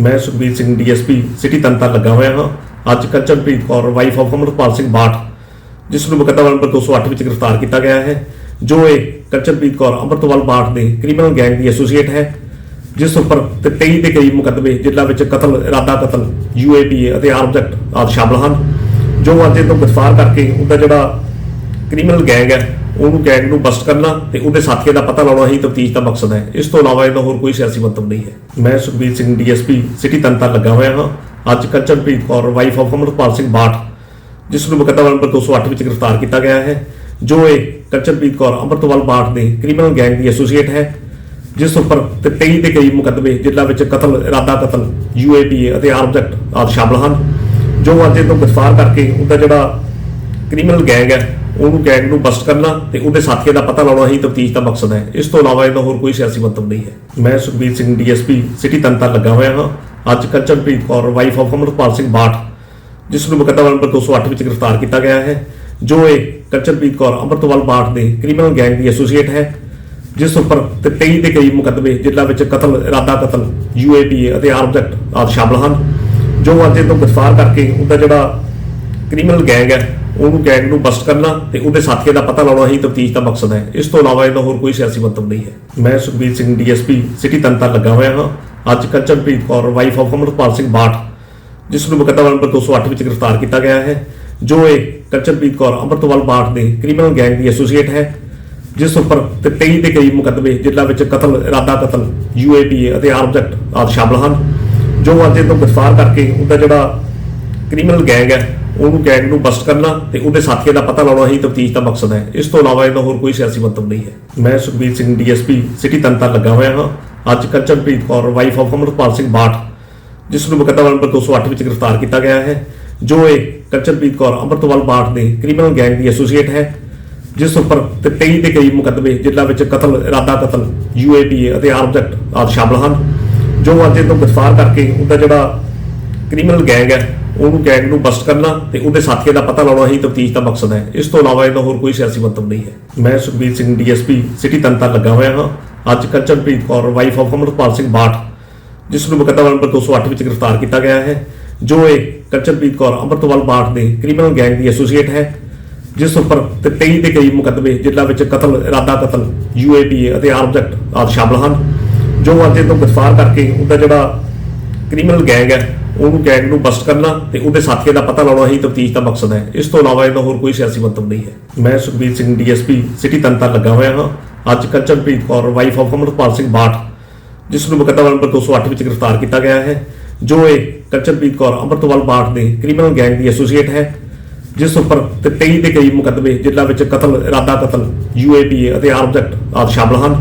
ਮੈਂ Sukhbir Singh DSP city ਤੰਤਰ ਲੱਗਾ ਹੋਇਆ ਹਾਂ। ਅੱਜ ਕੰਚਨਪ੍ਰੀਤ ਕੌਰ ਵਾਈਫ ਆਫ ਅਮਰਪਾਲ ਸਿੰਘ ਬਾਠ, ਜਿਸ ਨੂੰ ਮੁਕੱਦਮਾ ਨੰਬਰ 208 ਵਿੱਚ ਗ੍ਰਿਫਤਾਰ ਕੀਤਾ ਗਿਆ ਹੈ, ਜੋ ਇਹ ਕੰਚਨਪ੍ਰੀਤ ਕੌਰ ਅਮਰਤਵਾਲ ਬਾਠ ਦੇ ਕ੍ਰਿਮੀਨਲ ਗੈਂਗ ਦੀ ਐਸੋਸੀਏਟ ਹੈ, ਜਿਸ ਉੱਪਰ ਤੇ 23 ਦੇ ਕਈ ਮੁਕੱਦਮੇ, ਜਿਨ੍ਹਾਂ ਵਿੱਚ ਕਤਲ, ਇਰਾਦਾ ਕਤਲ ਯੂਏਪੀ ਅਤੇ ਆਰਮ ਐਕਟ ਆਦਿ ਸ਼ਾਮਲ ਹਨ, ਜੋ ਅੱਜ ਤੋਂ ਗ੍ਰਿਫਤਾਰ ਕਰਕੇ ਉਹਦਾ ਜਿਹੜਾ ਕ੍ਰਿਮੀਨਲ ਗੈਂਗ ਹੈ ਉਹਨੂੰ ਗੈਂਗ ਨੂੰ ਬਸਟ ਕਰਨਾ ਤੇ ਉਹਦੇ ਸਾਥੀਆਂ ਦਾ ਪਤਾ ਲਾਉਣਾ ਹੀ ਤਫਤੀਸ਼ ਦਾ ਮਕਸਦ ਹੈ। ਇਸ ਤੋਂ ਇਲਾਵਾ ਇਹਦਾ ਹੋਰ ਕੋਈ ਸਿਆਸੀ ਮੰਤਵ ਨਹੀਂ ਹੈ। ਮੈਂ ਸੁਖਬੀਰ ਸਿੰਘ, ਡੀਐਸਪੀ, ਸਿਟੀ ਤੰਤਰ ਲੱਗਾ ਹੋਇਆ ਹਾਂ। ਅੱਜ ਕੰਚਨਪ੍ਰੀਤ ਕੌਰ ਵਾਈਫ ਆਫ ਅਮਰਪਾਲ ਸਿੰਘ ਬਾਠ, ਜਿਸ ਨੂੰ ਮੁਕੱਦਮਾ ਨੰਬਰ 208 ਵਿੱਚ ਗ੍ਰਿਫਤਾਰ ਕੀਤਾ ਗਿਆ ਹੈ, ਜੋ ਇਹ ਕੰਚਨਪ੍ਰੀਤ ਕੌਰ ਅਮਰਤਵਾਲ ਬਾਠ ਦੇ ਕ੍ਰਿਮੀਨਲ ਗੈਂਗ ਦੀ ਐਸੋਸੀਏਟ ਹੈ, ਜਿਸ ਉੱਪਰ ਤੇ 23 ਦੇ ਕਈ ਮੁਕੱਦਮੇ, ਜਿਨ੍ਹਾਂ ਵਿੱਚ ਕਤਲ, ਇਰਾਦਾ ਕਤਲ ਯੂਏਪੀ ਅਤੇ ਆਰਮ ਐਕਟ ਆਦਿ ਸ਼ਾਮਲ ਹਨ, ਜੋ ਅੱਜ ਇਹ ਤੋਂ ਗ੍ਰਿਫਤਾਰ ਕਰਕੇ ਉਹਦਾ ਜਿਹੜਾ ਕ੍ਰਿਮੀਨਲ ਗੈਂਗ ਹੈ ਉਹਨੂੰ ਗੈਂਗ ਨੂੰ ਬਸਟ ਕਰਨਾ ਤੇ ਉਹਦੇ ਸਾਥੀਆਂ ਦਾ ਪਤਾ ਲਾਉਣਾ ਹੀ ਤਫਤੀਸ਼ ਦਾ ਮਕਸਦ ਹੈ। ਇਸ ਤੋਂ ਇਲਾਵਾ ਇਹਦਾ ਹੋਰ ਕੋਈ ਸਿਆਸੀ ਮੰਤਵ ਨਹੀਂ ਹੈ। ਮੈਂ ਸੁਖਬੀਰ ਸਿੰਘ, ਡੀਐਸਪੀ, ਸਿਟੀ ਤੰਤਰ ਲੱਗਾ ਹੋਇਆ ਹਾਂ। ਅੱਜ ਕੰਚਨਪ੍ਰੀਤ ਕੌਰ ਵਾਈਫ ਆਫ ਅਮਰਪਾਲ ਸਿੰਘ ਬਾਠ, ਜਿਸ ਨੂੰ ਮੁਕੱਦਮਾ ਨੰਬਰ 208 ਵਿੱਚ ਗ੍ਰਿਫਤਾਰ ਕੀਤਾ ਗਿਆ ਹੈ, ਜੋ ਇਹ ਕੰਚਨਪ੍ਰੀਤ ਕੌਰ ਅਮਰਤਵਾਲ ਬਾਠ ਦੇ ਕ੍ਰਿਮੀਨਲ ਗੈਂਗ ਦੀ ਐਸੋਸੀਏਟ ਹੈ, ਜਿਸ ਉੱਪਰ ਤੇ 23 ਦੇ ਕਈ ਮੁਕੱਦਮੇ, ਜਿਨ੍ਹਾਂ ਵਿੱਚ ਕਤਲ, ਇਰਾਦਾ ਕਤਲ ਯੂਏਪੀ ਅਤੇ ਆਰਮ ਐਕਟ ਆਦਿ ਸ਼ਾਮਲ ਹਨ, ਜੋ ਅੱਜ ਤੋਂ ਗ੍ਰਿਫਤਾਰ ਕਰਕੇ ਉਹਦਾ ਜਿਹੜਾ ਕ੍ਰਿਮੀਨਲ ਗੈਂਗ ਹੈ ਉਹਨੂੰ ਗੈਂਗ ਨੂੰ ਬਸਟ ਕਰਨਾ ਤੇ ਉਹਦੇ ਸਾਥੀਆਂ ਦਾ ਪਤਾ ਲਾਉਣਾ ਹੀ ਤਫਤੀਸ਼ ਦਾ ਮਕਸਦ ਹੈ। ਇਸ ਤੋਂ ਇਲਾਵਾ ਇਹਦਾ ਹੋਰ ਕੋਈ ਸਿਆਸੀ ਮੰਤਵ ਨਹੀਂ ਹੈ। ਮੈਂ ਸੁਖਬੀਰ ਸਿੰਘ, ਡੀਐਸਪੀ, ਸਿਟੀ ਤੰਤਰ ਲੱਗਾ ਹੋਇਆ ਹਾਂ। ਅੱਜ ਕੰਚਨਪ੍ਰੀਤ ਕੌਰ ਵਾਈਫ ਆਫ ਅਮਰਪਾਲ ਸਿੰਘ ਬਾਠ, ਜਿਸ ਨੂੰ ਮੁਕੱਦਮਾ ਨੰਬਰ 208 ਵਿੱਚ ਗ੍ਰਿਫਤਾਰ ਕੀਤਾ ਗਿਆ ਹੈ, ਜੋ ਇਹ ਕੰਚਨਪ੍ਰੀਤ ਕੌਰ ਅਮਰਤਵਾਲ ਬਾਠ ਦੇ ਕ੍ਰਿਮੀਨਲ ਗੈਂਗ ਦੀ ਐਸੋਸੀਏਟ ਹੈ, ਜਿਸ ਉੱਪਰ ਤੇ 23 ਦੇ ਕਈ ਮੁਕੱਦਮੇ, ਜਿਨ੍ਹਾਂ ਵਿੱਚ ਕਤਲ, ਇਰਾਦਾ ਕਤਲ ਯੂਏਪੀ ਅਤੇ ਆਰਮਜ਼ ਐਕਟ ਆਦਿ ਸ਼ਾਮਲ ਹਨ, ਜੋ ਅੱਜ ਇਹ ਤੋਂ ਗ੍ਰਿਫਤਾਰ ਕਰਕੇ ਉਹਦਾ ਜਿਹੜਾ ਕ੍ਰਿਮੀਨਲ ਗੈਂਗ ਹੈ ਉਹਨੂੰ ਗੈਂਗ ਨੂੰ ਬਸਟ ਕਰਨਾ ਤੇ ਉਹਦੇ ਸਾਥੀਆਂ ਦਾ ਪਤਾ ਲਾਉਣਾ ਹੀ ਤਫਤੀਸ਼ ਦਾ ਮਕਸਦ ਹੈ। ਇਸ ਤੋਂ ਇਲਾਵਾ ਇਹਦਾ ਹੋਰ ਕੋਈ ਸਿਆਸੀ ਮੰਤਵ ਨਹੀਂ ਹੈ। ਮੈਂ ਸੁਖਬੀਰ ਸਿੰਘ, ਡੀਐਸਪੀ, ਸਿਟੀ ਤੰਤਰ ਲੱਗਾ ਹੋਇਆ ਹਾਂ। ਅੱਜ ਕੰਚਨਪ੍ਰੀਤ ਕੌਰ ਵਾਈਫ ਆਫ ਅਮਰਪਾਲ ਸਿੰਘ ਬਾਠ, ਜਿਸ ਨੂੰ ਮੁਕੱਦਮਾ ਨੰਬਰ 208 ਵਿੱਚ ਗ੍ਰਿਫਤਾਰ ਕੀਤਾ ਗਿਆ ਹੈ, ਜੋ ਇਹ ਕੰਚਨਪ੍ਰੀਤ ਕੌਰ ਅਮਰਤਵਾਲ ਬਾਠ ਦੇ ਕ੍ਰਿਮੀਨਲ ਗੈਂਗ ਦੀ ਐਸੋਸੀਏਟ ਹੈ, ਜਿਸ ਉੱਪਰ ਤੇ 23 ਦੇ ਕਈ ਮੁਕੱਦਮੇ, ਜਿਨ੍ਹਾਂ ਵਿੱਚ ਕਤਲ, ਇਰਾਦਾ ਕਤਲ ਯੂਏਪੀ ਅਤੇ ਆਰਮ ਐਕਟ ਆਦਿ ਸ਼ਾਮਲ ਹਨ, ਜੋ ਅੱਜ ਇਹ ਤੋਂ ਗ੍ਰਿਫਤਾਰ ਕਰਕੇ ਉਹਦਾ ਜਿਹੜਾ ਕ੍ਰਿਮੀਨਲ ਗੈਂਗ ਹੈ ਉਹਨੂੰ ਗੈਂਗ ਨੂੰ ਬਸਟ ਕਰਨਾ ਤੇ ਉਹਦੇ ਸਾਥੀਆਂ ਦਾ ਪਤਾ ਲਾਉਣਾ ਹੀ ਤਫਤੀਸ਼ ਦਾ ਮਕਸਦ ਹੈ। ਇਸ ਤੋਂ ਇਲਾਵਾ ਇਹਦਾ ਹੋਰ ਕੋਈ ਸਿਆਸੀ ਮੰਤਵ ਨਹੀਂ ਹੈ। ਮੈਂ ਸੁਖਬੀਰ ਸਿੰਘ, ਡੀਐਸਪੀ, ਸਿਟੀ ਤੰਤਰ ਲੱਗਾ ਹੋਇਆ ਹਾਂ। ਅੱਜ ਕੰਚਨਪ੍ਰੀਤ ਕੌਰ ਵਾਈਫ ਆਫ ਅਮਰਪਾਲ ਸਿੰਘ ਬਾਠ, ਜਿਸ ਨੂੰ ਮੁਕੱਦਮਾ ਨੰਬਰ 208 ਵਿੱਚ ਗ੍ਰਿਫਤਾਰ ਕੀਤਾ ਗਿਆ ਹੈ, ਜੋ ਇਹ ਕੰਚਨਪ੍ਰੀਤ ਕੌਰ ਅਮਰਤਵਾਲ ਬਾਠ ਦੇ ਕ੍ਰਿਮੀਨਲ ਗੈਂਗ ਦੀ ਐਸੋਸੀਏਟ ਹੈ, ਜਿਸ ਉੱਪਰ ਤੇ 23 ਦੇ ਕਈ ਮੁਕੱਦਮੇ, ਜਿਨ੍ਹਾਂ ਵਿੱਚ ਕਤਲ, ਇਰਾਦਾ ਕਤਲ ਯੂਏਪੀ ਅਤੇ ਆਰਮਜ਼ ਐਕਟ ਆਦਿ ਸ਼ਾਮਲ ਹਨ, ਜੋ ਅੱਜ ਤੋਂ ਗ੍ਰਿਫਤਾਰ ਕਰਕੇ ਉਹਦਾ ਜਿਹੜਾ ਕ੍ਰਿਮੀਨਲ ਗੈਂਗ ਹੈ ਉਹਨੂੰ ਗੈਂਗ ਨੂੰ ਬਸਟ ਕਰਨਾ ਤੇ ਉਹਦੇ ਸਾਥੀਆਂ ਦਾ ਪਤਾ ਲਾਉਣਾ ਹੀ ਤਫਤੀਸ਼ ਦਾ ਮਕਸਦ ਹੈ। ਇਸ ਤੋਂ ਇਲਾਵਾ ਇਹਦਾ ਹੋਰ ਕੋਈ ਸਿਆਸੀ ਮੰਤਵ ਨਹੀਂ ਹੈ। ਮੈਂ ਸੁਖਬੀਰ ਸਿੰਘ, ਡੀਐਸਪੀ, ਸਿਟੀ ਤੰਤਰ ਲੱਗਾ ਹੋਇਆ ਹਾਂ। ਅੱਜ ਕੰਚਨਪ੍ਰੀਤ ਕੌਰ ਵਾਈਫ ਆਫ ਅਮਰਪਾਲ ਸਿੰਘ ਬਾਠ, ਜਿਸ ਨੂੰ ਮੁਕੱਦਮਾ ਨੰਬਰ 208 ਵਿੱਚ ਗ੍ਰਿਫਤਾਰ ਕੀਤਾ ਗਿਆ ਹੈ, ਜੋ ਇਹ ਕੰਚਨਪ੍ਰੀਤ ਕੌਰ ਅਮਰਤਵਾਲ ਬਾਠ ਦੇ ਕ੍ਰਿਮੀਨਲ ਗੈਂਗ ਦੀ ਐਸੋਸੀਏਟ ਹੈ, ਜਿਸ ਉੱਪਰ ਤੇ 23 ਦੇ ਕਈ ਮੁਕੱਦਮੇ, ਜਿਨ੍ਹਾਂ ਵਿੱਚ ਕਤਲ, ਇਰਾਦਾ ਕਤਲ ਯੂਏਪੀ ਅਤੇ ਆਰਮਜ਼ ਆਦਿ ਸ਼ਾਮਲ ਹਨ,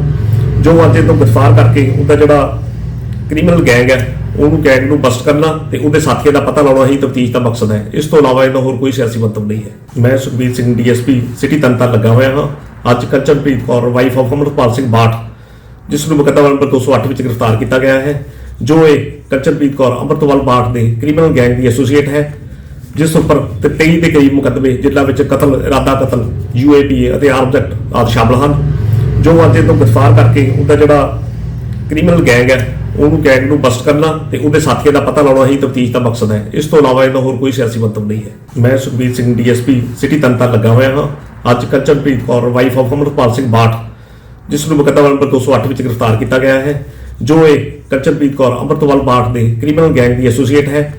ਜੋ ਅੱਜ ਇਹ ਤੋਂ ਗ੍ਰਿਫਤਾਰ ਕਰਕੇ ਉਹਦਾ ਜਿਹੜਾ ਕ੍ਰਿਮੀਨਲ ਗੈਂਗ ਹੈ ਉਹਨੂੰ ਗੈਂਗ ਨੂੰ ਬਸਟ ਕਰਨਾ ਤੇ ਉਹਦੇ ਸਾਥੀਆਂ ਦਾ ਪਤਾ ਲਾਉਣਾ ਹੀ ਤਫਤੀਸ਼ ਦਾ ਮਕਸਦ ਹੈ। ਇਸ ਤੋਂ ਇਲਾਵਾ ਇਹਦਾ ਹੋਰ ਕੋਈ ਸਿਆਸੀ ਮੰਤਵ ਨਹੀਂ ਹੈ। ਮੈਂ ਸੁਖਬੀਰ ਸਿੰਘ, ਡੀਐਸਪੀ, ਸਿਟੀ ਤੰਤਰ ਲੱਗਾ ਹੋਇਆ ਹਾਂ। ਅੱਜ ਕੰਚਨਪ੍ਰੀਤ ਕੌਰ ਵਾਈਫ ਆਫ ਅਮਰਪਾਲ ਸਿੰਘ ਬਾਠ, ਜਿਸ ਨੂੰ ਮੁਕੱਦਮਾ ਨੰਬਰ 208 ਵਿੱਚ ਗ੍ਰਿਫਤਾਰ ਕੀਤਾ ਗਿਆ ਹੈ, ਜੋ ਇਹ ਕੰਚਨਪ੍ਰੀਤ ਕੌਰ ਅਮਰਤਵਾਲ ਬਾਠ ਦੇ ਕ੍ਰਿਮੀਨਲ ਗੈਂਗ ਦੀ ਐਸੋਸੀਏਟ ਹੈ, ਜਿਸ ਉੱਪਰ ਤੇ 23 ਦੇ ਕਈ ਮੁਕੱਦਮੇ, ਜਿਨ੍ਹਾਂ ਵਿੱਚ ਕਤਲ, ਇਰਾਦਾ ਕਤਲ ਯੂਏਪੀ ਅਤੇ ਆਰਮਜ਼ ਐਕਟ ਆਦਿ ਸ਼ਾਮਲ ਹਨ, ਜੋ ਅੱਜ ਤੋਂ ਗ੍ਰਿਫਤਾਰ ਕਰਕੇ ਉਹਦਾ ਜਿਹੜਾ ਕ੍ਰਿਮੀਨਲ ਗੈਂਗ ਹੈ ਉਹਨੂੰ ਗੈਂਗ ਨੂੰ ਬਸਟ ਕਰਨਾ ਤੇ ਉਹਦੇ ਸਾਥੀਆਂ ਦਾ ਪਤਾ ਲਾਉਣਾ ਹੀ ਤਫਤੀਸ਼ ਦਾ ਮਕਸਦ ਹੈ। ਇਸ ਤੋਂ ਇਲਾਵਾ ਇਹਦਾ ਹੋਰ ਕੋਈ ਸਿਆਸੀ ਮੰਤਵ ਨਹੀਂ ਹੈ। ਮੈਂ ਸੁਖਬੀਰ ਸਿੰਘ, ਡੀਐਸਪੀ, ਸਿਟੀ ਤੰਤਰ ਲੱਗਾ ਹੋਇਆ ਹਾਂ। ਅੱਜ ਕੰਚਨਪ੍ਰੀਤ ਕੌਰ ਵਾਈਫ ਆਫ ਅਮਰਪਾਲ ਸਿੰਘ ਬਾਠ, ਜਿਸ ਨੂੰ ਮੁਕੱਦਮਾ ਨੰਬਰ 208 ਵਿੱਚ ਗ੍ਰਿਫਤਾਰ ਕੀਤਾ ਗਿਆ ਹੈ, ਜੋ ਇਹ ਕੰਚਨਪ੍ਰੀਤ ਕੌਰ, ਅਮਰਤਵਾਲ ਬਾਠ ਦੇ ਕ੍ਰਿਮੀਨਲ ਗੈਂਗ ਦੀ ਐਸੋਸੀਏਟ ਹੈ,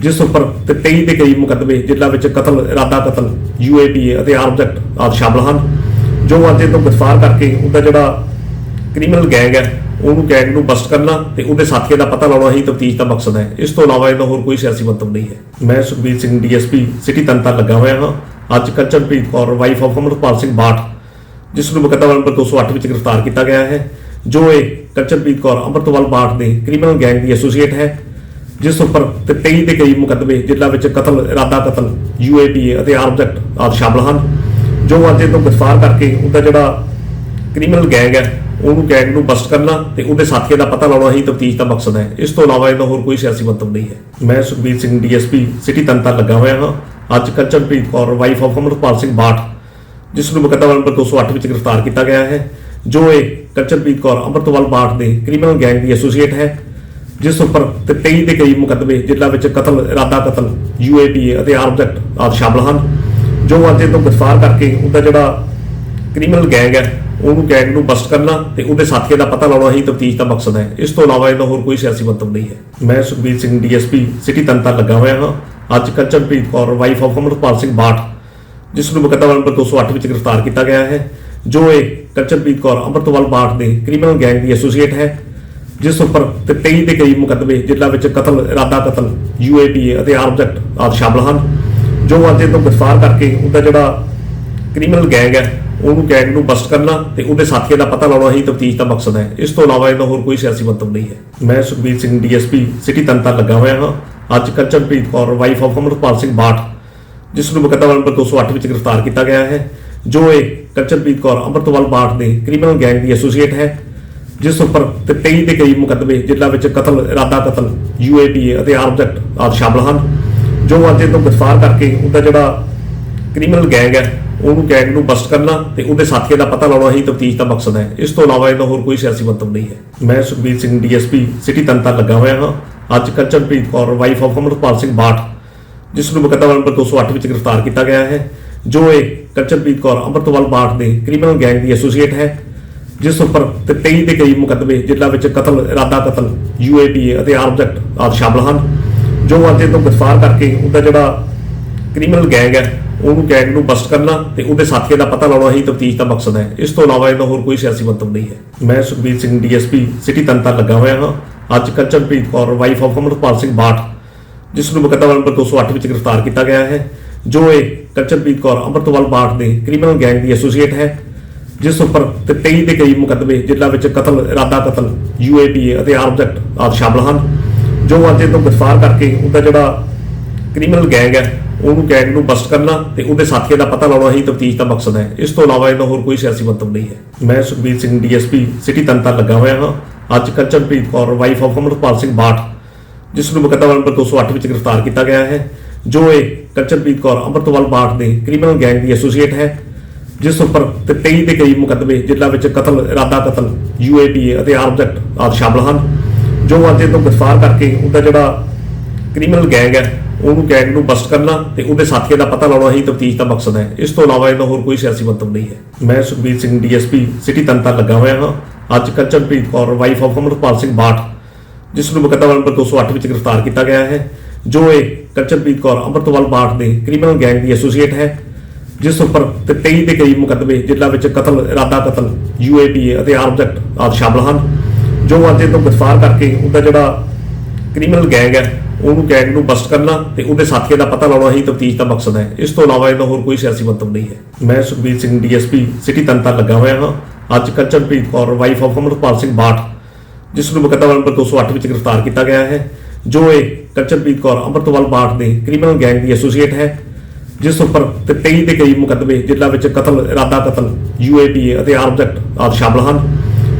ਜਿਸ ਉੱਪਰ ਤੇ 23 ਦੇ ਕਈ ਮੁਕੱਦਮੇ, ਜਿਨ੍ਹਾਂ ਵਿੱਚ ਕਤਲ, ਇਰਾਦਾ ਕਤਲ ਯੂਏਪੀ ਅਤੇ ਆਰਮ ਐਕਟ ਆਦਿ ਸ਼ਾਮਲ ਹਨ, ਜੋ ਅੱਜ ਤੋਂ ਗ੍ਰਿਫਤਾਰ ਕਰਕੇ ਉਹਦਾ ਜਿਹੜਾ ਕ੍ਰਿਮੀਨਲ ਗੈਂਗ ਹੈ ਉਹਨੂੰ ਗੈਂਗ ਨੂੰ ਬਸਟ ਕਰਨਾ ਤੇ ਉਹਦੇ ਸਾਥੀਆਂ ਦਾ ਪਤਾ ਲਾਉਣਾ ਹੀ ਤਫਤੀਸ਼ ਦਾ ਮਕਸਦ ਹੈ। ਇਸ ਤੋਂ ਇਲਾਵਾ ਇਹਦਾ ਹੋਰ ਕੋਈ ਸਿਆਸੀ ਮੰਤਵ ਨਹੀਂ ਹੈ। ਮੈਂ ਸੁਖਬੀਰ ਸਿੰਘ, ਡੀਐਸਪੀ, ਸਿਟੀ ਤੰਤਰ ਲੱਗਾ ਹੋਇਆ ਹਾਂ। ਅੱਜ ਕੰਚਨਪ੍ਰੀਤ ਕੌਰ ਵਾਈਫ ਆਫ ਅਮਰਪਾਲ ਸਿੰਘ ਬਾਠ, ਜਿਸ ਨੂੰ ਮੁਕੱਦਮਾ ਨੰਬਰ 208 ਵਿੱਚ ਗ੍ਰਿਫਤਾਰ ਕੀਤਾ ਗਿਆ ਹੈ, ਜੋ ਇਹ ਕੰਚਨਪ੍ਰੀਤ ਕੌਰ ਅਮਰਤਵਾਲ ਬਾਠ ਦੇ ਕ੍ਰਿਮੀਨਲ ਗੈਂਗ ਦੀ ਐਸੋਸੀਏਟ ਹੈ, ਜਿਸ ਉੱਪਰ ਤੇ 23 ਦੇ ਕਈ ਮੁਕੱਦਮੇ, ਜਿਨ੍ਹਾਂ ਵਿੱਚ ਕਤਲ, ਇਰਾਦਾ ਕਤਲ ਯੂਏਪੀ ਅਤੇ ਆਰਮ ਐਕਟ ਆਦਿ ਸ਼ਾਮਲ ਹਨ, ਜੋ ਅੱਜ ਇਹ ਤੋਂ ਗ੍ਰਿਫਤਾਰ ਕਰਕੇ ਉਹਦਾ ਜਿਹੜਾ ਕ੍ਰਿਮੀਨਲ ਗੈਂਗ ਹੈ ਉਹਨੂੰ ਗੈਂਗ ਨੂੰ ਬਸਟ ਕਰਨਾ ਤੇ ਉਹਦੇ ਸਾਥੀਆਂ ਦਾ ਪਤਾ ਲਾਉਣਾ ਹੀ ਤਫਤੀਸ਼ ਦਾ ਮਕਸਦ ਹੈ। ਇਸ ਤੋਂ ਇਲਾਵਾ ਇਹਦਾ ਹੋਰ ਕੋਈ ਸਿਆਸੀ ਮੰਤਵ ਨਹੀਂ ਹੈ। ਮੈਂ ਸੁਖਬੀਰ ਸਿੰਘ, ਡੀਐਸਪੀ, ਸਿਟੀ ਤੰਤਰ ਲੱਗਾ ਹੋਇਆ ਹਾਂ। ਅੱਜ ਕੰਚਨਪ੍ਰੀਤ ਕੌਰ ਵਾਈਫ ਆਫ ਅਮਰਪਾਲ ਸਿੰਘ ਬਾਠ, ਜਿਸ ਨੂੰ ਮੁਕੱਦਮਾ ਨੰਬਰ 208 ਵਿੱਚ ਗ੍ਰਿਫਤਾਰ ਕੀਤਾ ਗਿਆ ਹੈ, ਜੋ ਇਹ ਕੰਚਨਪ੍ਰੀਤ ਕੌਰ ਅਮਰਤਵਾਲ ਬਾਠ ਦੇ ਕ੍ਰਿਮੀਨਲ ਗੈਂਗ ਦੀ ਐਸੋਸੀਏਟ ਹੈ, ਜਿਸ ਉੱਪਰ ਤੇ 23 ਦੇ ਕਈ ਮੁਕੱਦਮੇ, ਜਿਨ੍ਹਾਂ ਵਿੱਚ ਕਤਲ, ਇਰਾਦਾ ਕਤਲ ਯੂਏਪੀ ਅਤੇ ਆਰਮ ਐਕਟ ਆਦਿ ਸ਼ਾਮਲ ਹਨ, ਜੋ ਅੱਜ ਤੋਂ ਗ੍ਰਿਫਤਾਰ ਕਰਕੇ ਉਹਦਾ ਜਿਹੜਾ ਕ੍ਰਿਮੀਨਲ ਗੈਂਗ ਹੈ ਉਹਨੂੰ ਗੈਂਗ ਨੂੰ ਬਸਟ ਕਰਨਾ ਤੇ ਉਹਦੇ ਸਾਥੀਆਂ ਦਾ ਪਤਾ ਲਾਉਣਾ ਹੀ ਤਫਤੀਸ਼ ਦਾ ਮਕਸਦ ਹੈ। ਇਸ ਤੋਂ ਇਲਾਵਾ ਇਹਦਾ ਹੋਰ ਕੋਈ ਸਿਆਸੀ ਮੰਤਵ ਨਹੀਂ ਹੈ। ਮੈਂ ਸੁਖਬੀਰ ਸਿੰਘ, ਡੀਐਸਪੀ, ਸਿਟੀ ਤੰਤਰ ਲੱਗਾ ਹੋਇਆ ਹਾਂ। ਅੱਜ ਕੰਚਨਪ੍ਰੀਤ ਕੌਰ ਵਾਈਫ ਆਫ ਅਮਰਪਾਲ ਸਿੰਘ ਬਾਠ, ਜਿਸ ਨੂੰ ਮੁਕੱਦਮਾ ਨੰਬਰ 208 ਵਿੱਚ ਗ੍ਰਿਫਤਾਰ ਕੀਤਾ ਗਿਆ ਹੈ, ਜੋ ਇਹ ਕੰਚਨਪ੍ਰੀਤ ਕੌਰ ਅੰਮ੍ਰਿਤਵਾਲ ਬਾਠ ਦੇ ਕ੍ਰਿਮੀਨਲ ਗੈਂਗ ਦੀ ਐਸੋਸੀਏਟ ਹੈ, ਜਿਸ ਉੱਪਰ ਤੇ 23 ਦੇ ਕਈ ਮੁਕੱਦਮੇ, ਜਿਨ੍ਹਾਂ ਵਿੱਚ ਕਤਲ, ਇਰਾਦਾ ਕਤਲ ਯੂਏਪੀ ਅਤੇ ਆਰਮਡ ਐਕਟ ਆਦਿ ਸ਼ਾਮਲ ਹਨ, ਜੋ ਅੱਜ ਇਹ ਤੋਂ ਗ੍ਰਿਫਤਾਰ ਕਰਕੇ ਉਹਦਾ ਜਿਹੜਾ ਕ੍ਰਿਮੀਨਲ ਗੈਂਗ ਹੈ ਉਹਨੂੰ ਗੈਂਗ ਨੂੰ ਬਸਟ ਕਰਨਾ ਤੇ ਉਹਦੇ ਸਾਥੀਆਂ ਦਾ ਪਤਾ ਲਾਉਣਾ ਹੀ ਤਫਤੀਸ਼ ਦਾ ਮਕਸਦ ਹੈ। ਇਸ ਤੋਂ ਇਲਾਵਾ ਇਹਦਾ ਹੋਰ ਕੋਈ ਸਿਆਸੀ ਮੰਤਵ ਨਹੀਂ ਹੈ। ਮੈਂ ਸੁਖਬੀਰ ਸਿੰਘ, ਡੀਐਸਪੀ, ਸਿਟੀ ਤੰਤਰ ਲੱਗਾ ਹੋਇਆ ਹਾਂ। ਅੱਜ ਕੰਚਨਪ੍ਰੀਤ ਕੌਰ ਵਾਈਫ ਆਫ ਅਮਰਪਾਲ ਸਿੰਘ ਬਾਠ, ਜਿਸ ਨੂੰ ਮੁਕੱਦਮਾ ਨੰਬਰ 208 ਵਿੱਚ ਗ੍ਰਿਫਤਾਰ ਕੀਤਾ ਗਿਆ ਹੈ, ਜੋ ਇਹ ਕੰਚਨਪ੍ਰੀਤ ਕੌਰ ਅੰਮ੍ਰਿਤਵਾਲ ਬਾਠ ਦੇ ਕ੍ਰਿਮੀਨਲ ਗੈਂਗ ਦੀ ਐਸੋਸੀਏਟ ਹੈ, ਜਿਸ ਉੱਪਰ ਤੇ 23 ਦੇ ਕਈ ਮੁਕੱਦਮੇ, ਜਿਨ੍ਹਾਂ ਵਿੱਚ ਕਤਲ, ਇਰਾਦਾ ਕਤਲ ਯੂਏਪੀ ਅਤੇ ਆਰਮ ਐਕਟ ਆਦਿ ਸ਼ਾਮਲ ਹਨ, ਜੋ ਅੱਜ ਇਹ ਤੋਂ ਗ੍ਰਿਫਤਾਰ ਕਰਕੇ ਉਹਦਾ ਜਿਹੜਾ ਕ੍ਰਿਮੀਨਲ ਗੈਂਗ ਹੈ ਉਹਨੂੰ ਗੈਂਗ ਨੂੰ ਬਸਟ ਕਰਨਾ ਤੇ ਉਹਦੇ ਸਾਥੀਆਂ ਦਾ ਪਤਾ ਲਾਉਣਾ ਹੀ ਤਫਤੀਸ਼ ਦਾ ਮਕਸਦ ਹੈ। ਇਸ ਤੋਂ ਇਲਾਵਾ ਇਹਦਾ ਹੋਰ ਕੋਈ ਸਿਆਸੀ ਮੰਤਵ ਨਹੀਂ ਹੈ। ਮੈਂ ਸੁਖਬੀਰ ਸਿੰਘ, ਡੀਐਸਪੀ, ਸਿਟੀ ਤੰਤਰ ਲੱਗਾ ਹੋਇਆ ਹਾਂ। ਅੱਜ ਕੰਚਨਪ੍ਰੀਤ ਕੌਰ ਵਾਈਫ ਆਫ ਅਮਰਪਾਲ ਸਿੰਘ ਬਾਠ, ਜਿਸ ਨੂੰ ਮੁਕੱਦਮਾ ਨੰਬਰ 208 ਵਿੱਚ ਗ੍ਰਿਫਤਾਰ ਕੀਤਾ ਗਿਆ ਹੈ, ਜੋ ਇਹ ਕੰਚਨਪ੍ਰੀਤ ਕੌਰ ਅੰਮ੍ਰਿਤਵਾਲ ਬਾਠ ਦੇ ਕ੍ਰਿਮੀਨਲ ਗੈਂਗ ਦੀ ਐਸੋਸੀਏਟ ਹੈ, ਜਿਸ ਉੱਪਰ ਤੇ 23 ਦੇ ਕਈ ਮੁਕੱਦਮੇ, ਜਿਨ੍ਹਾਂ ਵਿੱਚ ਕਤਲ, ਇਰਾਦਾ ਕਤਲ ਯੂਏਪੀ ਅਤੇ ਆਰਮਡ ਐਕਟ ਆਦਿ ਸ਼ਾਮਲ ਹਨ, ਜੋ ਅੱਜ ਤੋਂ ਗ੍ਰਿਫਤਾਰ ਕਰਕੇ ਉਹਦਾ ਜਿਹੜਾ ਕ੍ਰਿਮੀਨਲ ਗੈਂਗ ਹੈ ਉਹਨੂੰ ਗੈਂਗ ਨੂੰ ਬਸਟ ਕਰਨਾ ਤੇ ਉਹਦੇ ਸਾਥੀਆਂ ਦਾ ਪਤਾ ਲਾਉਣਾ ਹੀ ਤਫਤੀਸ਼ ਦਾ ਮਕਸਦ ਹੈ। ਇਸ ਤੋਂ ਇਲਾਵਾ ਇਹਦਾ ਹੋਰ ਕੋਈ ਸਿਆਸੀ ਮੰਤਵ ਨਹੀਂ ਹੈ। ਮੈਂ ਸੁਖਬੀਰ ਸਿੰਘ, ਡੀਐਸਪੀ, ਸਿਟੀ ਤੰਤਰ ਲੱਗਾ ਹੋਇਆ ਹਾਂ। ਅੱਜ ਕੰਚਨਪ੍ਰੀਤ ਕੌਰ ਵਾਈਫ ਆਫ ਅਮਰਪਾਲ ਸਿੰਘ ਬਾਠ, ਜਿਸ ਨੂੰ ਮੁਕੱਦਮਾ ਨੰਬਰ 208 ਵਿੱਚ ਗ੍ਰਿਫਤਾਰ ਕੀਤਾ ਗਿਆ ਹੈ, ਜੋ ਇਹ ਕੰਚਨਪ੍ਰੀਤ ਕੌਰ ਅੰਮ੍ਰਿਤਵਾਲ ਬਾਠ ਦੇ ਕ੍ਰਿਮੀਨਲ ਗੈਂਗ ਦੀ ਐਸੋਸੀਏਟ ਹੈ, ਜਿਸ ਉੱਪਰ ਤੇ 23 ਦੇ ਕਈ ਮੁਕੱਦਮੇ, ਜਿਨ੍ਹਾਂ ਵਿੱਚ ਕਤਲ, ਇਰਾਦਾ ਕਤਲ ਯੂਏਪੀ ਅਤੇ ਆਰਮਡ ਆਦਿ ਸ਼ਾਮਲ ਹਨ, ਜੋ ਅੱਜ ਇਹ ਤੋਂ ਗ੍ਰਿਫਤਾਰ ਕਰਕੇ ਉਹਦਾ ਜਿਹੜਾ ਕ੍ਰਿਮੀਨਲ ਗੈਂਗ ਹੈ ਉਹਨੂੰ ਗੈਂਗ ਨੂੰ ਬਸਟ ਕਰਨਾ ਤੇ ਉਹਦੇ ਸਾਥੀਆਂ ਦਾ ਪਤਾ ਲਾਉਣਾ ਹੀ ਤਫਤੀਸ਼ ਦਾ ਮਕਸਦ ਹੈ। ਇਸ ਤੋਂ ਇਲਾਵਾ ਇਹਦਾ ਹੋਰ ਕੋਈ ਸਿਆਸੀ ਮੰਤਵ ਨਹੀਂ ਹੈ। ਮੈਂ ਸੁਖਬੀਰ ਸਿੰਘ, ਡੀਐਸਪੀ, ਸਿਟੀ ਤੰਤਰ ਲੱਗਾ ਹੋਇਆ ਹਾਂ। ਅੱਜ ਕੰਚਨਪ੍ਰੀਤ ਕੌਰ ਵਾਈਫ ਆਫ ਅਮਰਪਾਲ ਸਿੰਘ ਬਾਠ, ਜਿਸ ਨੂੰ ਮੁਕੱਦਮਾ ਨੰਬਰ 208 ਵਿੱਚ ਗ੍ਰਿਫਤਾਰ ਕੀਤਾ ਗਿਆ ਹੈ, ਜੋ ਇਹ ਕੰਚਨਪ੍ਰੀਤ ਕੌਰ ਅੰਮ੍ਰਿਤਵਾਲ ਬਾਠ ਦੇ ਕ੍ਰਿਮੀਨਲ ਗੈਂਗ ਦੀ ਐਸੋਸੀਏਟ ਹੈ, ਜਿਸ ਉੱਪਰ ਤੇ 23 ਦੇ ਕਈ ਮੁਕੱਦਮੇ, ਜਿਨ੍ਹਾਂ ਵਿੱਚ ਕਤਲ, ਇਰਾਦਾ ਕਤਲ ਯੂਏਪੀ ਅਤੇ ਆਰਮਡ ਐਕਟ ਆਦਿ ਸ਼ਾਮਲ ਹਨ, ਜੋ ਅੱਜ ਤੋਂ ਗ੍ਰਿਫਤਾਰ ਕਰਕੇ ਉਹਦਾ ਜਿਹੜਾ ਕ੍ਰਿਮੀਨਲ ਗੈਂਗ ਹੈ ਉਹਨੂੰ ਗੈਂਗ ਨੂੰ ਬਸਟ ਕਰਨਾ ਤੇ ਉਹਦੇ ਸਾਥੀਆਂ ਦਾ ਪਤਾ ਲਾਉਣਾ ਹੀ ਤਫਤੀਸ਼ ਦਾ ਮਕਸਦ ਹੈ। ਇਸ ਤੋਂ ਇਲਾਵਾ ਇਹਦਾ ਹੋਰ ਕੋਈ ਸਿਆਸੀ ਮੰਤਵ ਨਹੀਂ ਹੈ। ਮੈਂ ਸੁਖਬੀਰ ਸਿੰਘ, ਡੀਐਸਪੀ, ਸਿਟੀ ਤੰਤਰ ਲੱਗਾ ਹੋਇਆ ਹਾਂ। ਅੱਜ ਕੰਚਨਪ੍ਰੀਤ ਕੌਰ ਵਾਈਫ ਆਫ ਅਮਰਪਾਲ ਸਿੰਘ ਬਾਠ, ਜਿਸ ਨੂੰ ਮੁਕੱਦਮਾ ਨੰਬਰ 208 ਵਿੱਚ ਗ੍ਰਿਫਤਾਰ ਕੀਤਾ ਗਿਆ ਹੈ, ਜੋ ਇਹ ਕੰਚਨਪ੍ਰੀਤ ਕੌਰ, ਅੰਮ੍ਰਿਤਵਾਲ ਬਾਠ ਦੇ ਕ੍ਰਿਮੀਨਲ ਗੈਂਗ ਦੀ ਐਸੋਸੀਏਟ ਹੈ, ਜਿਸ ਉੱਪਰ ਤੇ 23 ਦੇ ਕਈ ਮੁਕੱਦਮੇ, ਜਿਨ੍ਹਾਂ ਵਿੱਚ ਕਤਲ, ਇਰਾਦਾ ਕਤਲ ਯੂਏਪੀ ਅਤੇ ਆਰਮ ਐਕਟ ਆਦਿ ਸ਼ਾਮਲ ਹਨ, ਜੋ ਅੱਜ ਤੋਂ ਗ੍ਰਿਫਤਾਰ ਕਰਕੇ ਉਹਦਾ ਜਿਹੜਾ ਕ੍ਰਿਮੀਨਲ ਗੈਂਗ ਹੈ, ਉਹਨੂੰ ਗੈਂਗ ਨੂੰ ਬਸਟ ਕਰਨਾ ਤੇ ਉਹਦੇ ਸਾਥੀਆਂ ਦਾ ਪਤਾ ਲਾਉਣਾ ਹੀ ਤਫਤੀਸ਼ ਦਾ ਮਕਸਦ ਹੈ। ਇਸ ਤੋਂ ਇਲਾਵਾ ਇਹਦਾ ਹੋਰ ਕੋਈ ਸਿਆਸੀ ਮੰਤਵ ਨਹੀਂ ਹੈ। ਮੈਂ ਸੁਖਬੀਰ ਸਿੰਘ, ਡੀਐਸਪੀ, ਸਿਟੀ ਤੰਤਰ ਲੱਗਾ ਹੋਇਆ ਹਾਂ। ਅੱਜ ਕੰਚਨਪ੍ਰੀਤ ਕੌਰ ਵਾਈਫ ਆਫ ਅਮਰਪਾਲ ਸਿੰਘ ਬਾਠ, ਜਿਸ ਨੂੰ ਮੁਕੱਦਮਾ ਨੰਬਰ 208 ਵਿੱਚ ਗ੍ਰਿਫਤਾਰ ਕੀਤਾ ਗਿਆ ਹੈ, ਜੋ ਇਹ ਕੰਚਨਪ੍ਰੀਤ ਕੌਰ, ਅੰਮ੍ਰਿਤਵਾਲ ਬਾਠ ਦੇ ਕ੍ਰਿਮੀਨਲ ਗੈਂਗ ਦੀ ਐਸੋਸੀਏਟ ਹੈ, ਜਿਸ ਉੱਪਰ ਤੇ 23 ਦੇ ਕਈ ਮੁਕੱਦਮੇ, ਜਿਨ੍ਹਾਂ ਵਿੱਚ ਕਤਲ, ਇਰਾਦਾ ਕਤਲ ਯੂਏਪੀ ਅਤੇ ਆਰਮ ਐਕਟ ਆਦਿ ਸ਼ਾਮਲ ਹਨ,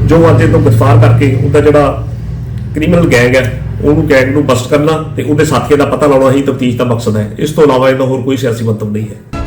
ਜੋ ਅੱਜ ਇਹ ਤੋਂ ਗ੍ਰਿਫਤਾਰ ਕਰਕੇ ਉਹਦਾ ਜਿਹੜਾ ਕ੍ਰਿਮੀਨਲ ਗੈਂਗ ਹੈ ਉਹਨੂੰ ਗੈਂਗ ਨੂੰ ਬਸਟ ਕਰਨਾ ਤੇ ਉਹਦੇ ਸਾਥੀਆਂ ਦਾ ਪਤਾ ਲਾਉਣਾ ਹੀ ਤਫਤੀਸ਼ ਦਾ ਮਕਸਦ ਹੈ। ਇਸ ਤੋਂ ਇਲਾਵਾ ਇਹਦਾ ਹੋਰ ਕੋਈ ਸਿਆਸੀ ਮੰਤਵ ਨਹੀਂ ਹੈ।